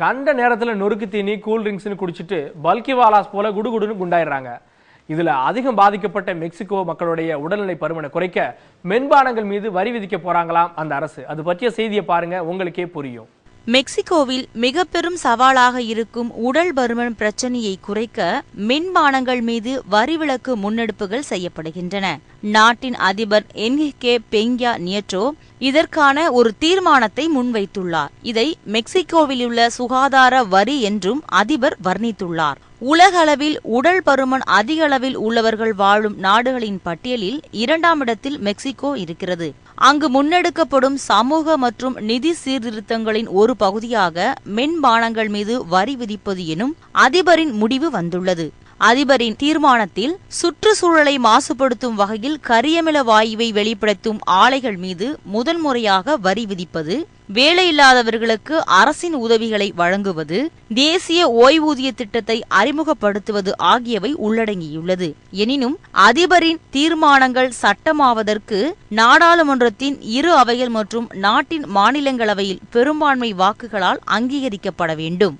கண்ட நேரத்தில் நொறுக்கு தீனி கூல் ட்ரிங்க்ஸ்னு குடிச்சிட்டு பல்கிவாலாஸ் போல குடுகுடுன்னு குண்டாயிடுறாங்க. இதுல அதிகம் பாதிக்கப்பட்ட மெக்சிகோ மக்களுடைய உடல்நிலை பருமனை குறைக்க மென்பானங்கள் மீது வரி விதிக்க போறாங்களாம் அந்த அரசு. அது பற்றிய செய்தியை பாருங்க உங்களுக்கே புரியும். மெக்சிகோவில் மிக பெரும் சவாலாக இருக்கும் உடல் பருமன் பிரச்சனையை குறைக்க மின்பானங்கள் மீது வரிவிலக்கு முன்னெடுப்புகள் செய்யப்படுகின்றன. நாட்டின் அதிபர் என்ஹிகே பெங்யா நியட்ரோ இதற்கான ஒரு தீர்மானத்தை முன்வைத்துள்ளார். இதை மெக்சிகோவில் உள்ள சுகாதார வரி என்றும் அதிபர் வர்ணித்துள்ளார். உலகளவில் உடல் பருமன் அதிக அளவில் உள்ளவர்கள் வாழும் நாடுகளின் பட்டியலில் இரண்டாம் இடத்தில் மெக்சிகோ இருக்கிறது. அங்கு முன்னெடுக்கப்படும் சமூக மற்றும் நிதி சீர்திருத்தங்களின் ஒரு பகுதியாக மென்பானங்கள் மீது வரி விதிப்பது எனும் அதிபரின் முடிவு வந்துள்ளது. அதிபரின் தீர்மானத்தில் சுற்றுச்சூழலை மாசுபடுத்தும் வகையில் கரியமில வாயுவை வெளிப்படுத்தும் ஆலைகள் மீது முதன்முறையாக வரி விதிப்பது வேலையில்லாதவர்களுக்கு அரசின் உதவிகளை வழங்குவது தேசிய ஓய்வூதிய திட்டத்தை அறிமுகப்படுத்துவது ஆகியவை உள்ளடங்கியுள்ளது. எனினும் அதிபரின் தீர்மானங்கள் சட்டமாவதற்கு நாடாளுமன்றத்தின் இரு அவைகள் மற்றும் நாட்டின் மாநிலங்களவையில் பெரும்பான்மை வாக்குகளால் அங்கீகரிக்கப்பட வேண்டும்.